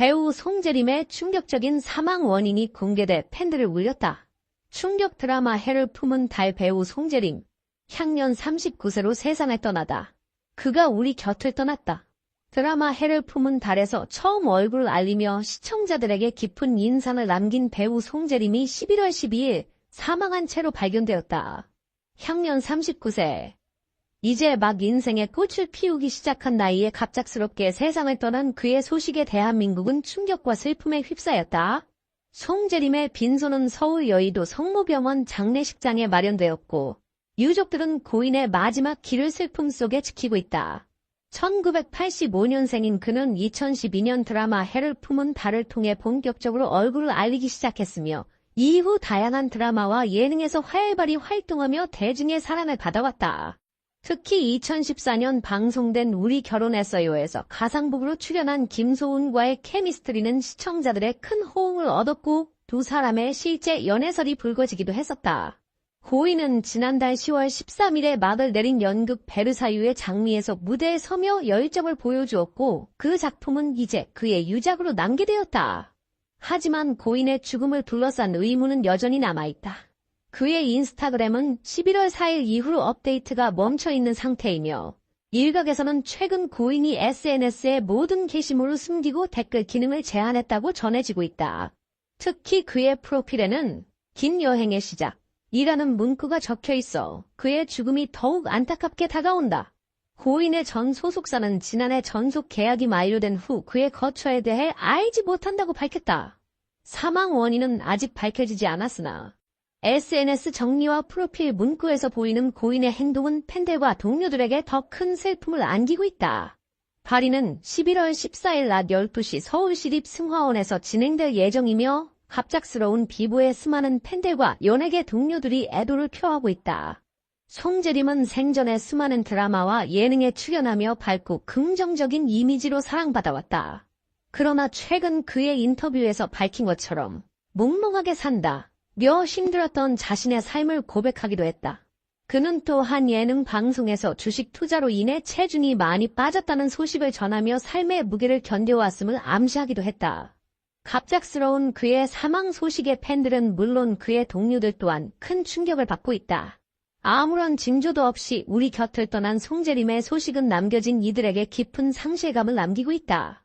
배우 송재림의 충격적인 사망 원인이 공개돼 팬들을 울렸다. 충격 드라마 해를 품은 달 배우 송재림. 향년 39세로 세상을 떠나다. 그가 우리 곁을 떠났다. 드라마 해를 품은 달에서 처음 얼굴을 알리며 시청자들에게 깊은 인상을 남긴 배우 송재림이 11월 12일 사망한 채로 발견되었다. 향년 39세. 이제 막 인생의 꽃을 피우기 시작한 나이에 갑작스럽게 세상을 떠난 그의 소식에 대한민국은 충격과 슬픔에 휩싸였다. 송재림의 빈소는 서울 여의도 성모병원 장례식장에 마련되었고 유족들은 고인의 마지막 길을 슬픔 속에 지키고 있다. 1985년생인 그는 2012년 드라마 해를 품은 달을 통해 본격적으로 얼굴을 알리기 시작했으며 이후 다양한 드라마와 예능에서 활발히 활동하며 대중의 사랑을 받아왔다. 특히 2014년 방송된 우리 결혼했어요에서 가상북으로 출연한 김소은과의 케미스트리는 시청자들의 큰 호응을 얻었고 두 사람의 실제 연애설이 불거지기도 했었다. 고인은 지난달 10월 13일에 막을 내린 연극 베르사유의 장미에서 무대에 서며 열정을 보여주었고 그 작품은 이제 그의 유작으로 남게 되었다. 하지만 고인의 죽음을 둘러싼 의문은 여전히 남아있다. 그의 인스타그램은 11월 4일 이후로 업데이트가 멈춰있는 상태이며 일각에서는 최근 고인이 SNS에 모든 게시물을 숨기고 댓글 기능을 제한했다고 전해지고 있다. 특히 그의 프로필에는 긴 여행의 시작, 이라는 문구가 적혀 있어 그의 죽음이 더욱 안타깝게 다가온다. 고인의 전 소속사는 지난해 전속 계약이 만료된 후 그의 거처에 대해 알지 못한다고 밝혔다. 사망 원인은 아직 밝혀지지 않았으나 SNS 정리와 프로필 문구에서 보이는 고인의 행동은 팬들과 동료들에게 더 큰 슬픔을 안기고 있다. 발의는 11월 14일 낮 12시 서울시립 승화원에서 진행될 예정이며 갑작스러운 비보에 수많은 팬들과 연예계 동료들이 애도를 표하고 있다. 송재림은 생전에 수많은 드라마와 예능에 출연하며 밝고 긍정적인 이미지로 사랑받아왔다. 그러나 최근 그의 인터뷰에서 밝힌 것처럼 몽롱하게 산다. 며 힘들었던 자신의 삶을 고백하기도 했다. 그는 또한 예능 방송에서 주식 투자로 인해 체중이 많이 빠졌다는 소식을 전하며 삶의 무게를 견뎌왔음을 암시하기도 했다. 갑작스러운 그의 사망 소식에 팬들은 물론 그의 동료들 또한 큰 충격을 받고 있다. 아무런 징조도 없이 우리 곁을 떠난 송재림의 소식은 남겨진 이들에게 깊은 상실감을 남기고 있다.